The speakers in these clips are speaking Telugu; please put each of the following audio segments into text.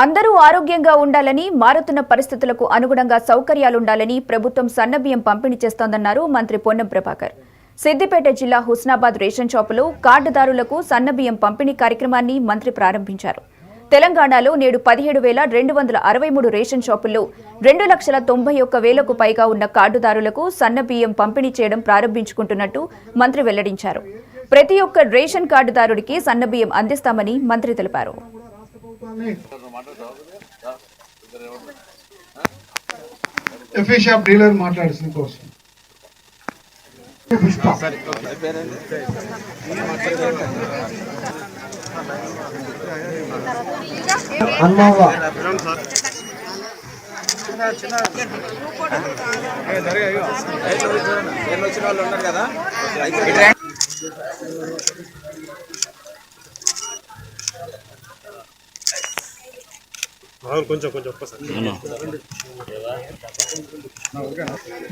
అందరూ ఆరోగ్యంగా ఉండాలని మారుతున్న పరిస్థితులకు అనుగుణంగా సౌకర్యాలుండాలని ప్రభుత్వం సన్నబియ్యం పంపిణీ చేస్తోందన్నారు మంత్రి పొన్నం ప్రభాకర్. సిద్దిపేట జిల్లా హుస్నాబాద్ రేషన్ షాపులో కార్డుదారులకు సన్నబియ్యం పంపిణీ కార్యక్రమాన్ని మంత్రి ప్రారంభించారు. తెలంగాణలో నేడు పదిహేడు వేల రెండు వందల అరవై మూడు రేషన్ షాపుల్లో రెండు లక్షల తొంభై ఒక్క వేలకు పైగా ఉన్న కార్డుదారులకు సన్నబియ్యం పంపిణీ చేయడం ప్రారంభించుకుంటున్నట్టు మంత్రి వెల్లడించారు. ప్రతి ఒక్క రేషన్ కార్డుదారుడికి సన్నబియ్యం అందిస్తామని మంత్రి తెలిపారు. ఎఫ్ఏ షాప్ డీలర్ మాట్లాడుతుంది కోసం హనుమావ వచ్చిన వాళ్ళు ఉన్నారు కదా కొంచెం కొంచెం ఒక్కసారి.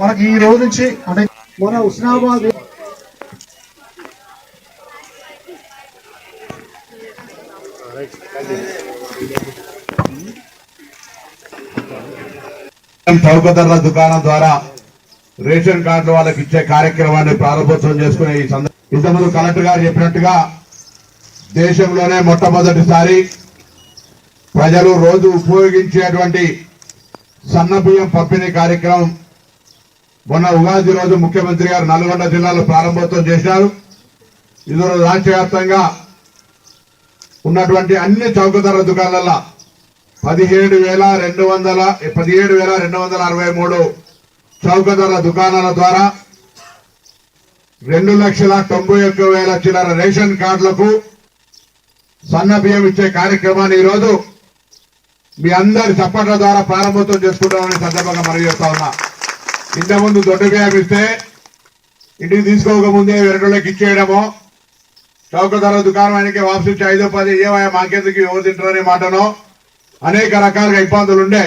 మనకి ఈ రోజు నుంచి అంటే మన హుస్నాబాద్ చౌక ధరల దుకాణం ద్వారా రేషన్ కార్డు వాళ్ళకి ఇచ్చే కార్యక్రమాన్ని ప్రారంభోత్సవం చేసుకునే ఈ సందర్భం ఇంతకుముందు కలెక్టర్ గారు చెప్పినట్టుగా దేశంలోనే మొట్టమొదటిసారి ప్రజలు రోజు ఉపయోగించేటువంటి సన్న బియ్యం పంపిణీ కార్యక్రమం మొన్న ఉగాది రోజు ముఖ్యమంత్రి గారు నల్గొండ జిల్లాలో ప్రారంభోత్సవం చేశారు. ఇది రాష్ట్ర వ్యాప్తంగా ఉన్నటువంటి అన్ని చౌక ధరల దుకాణాలలో పదిహేడు వేల రెండు వందల పదిహేడు వేల రెండు వందల అరవై మూడు చౌకధర దుకాణాల ద్వారా రెండు లక్షల తొంభై ఒక్క వేల చిల్లర రేషన్ కార్డులకు సన్న బియ్యం ఇచ్చే కార్యక్రమాన్ని ఈరోజు మీ అందరి సపోర్ట్ల ద్వారా ప్రారంభోత్సవం చేసుకుంటామని సందర్భంగా మనవి చేస్తా ఉన్నా. ఇంతకుముందు దొడ్డు బియ్యం ఇస్తే ఇంటికి తీసుకోకముందే వెరటోళ్ళకి ఇచ్చేయడము. చౌక ధర దుకాణానికి వాపసు ఇచ్చి ఐదో పది ఏమయ్యా మాకెందుకు ఎవరు తింటారనే మాటనో అనేక రకాలుగా ఇబ్బందులు ఉండే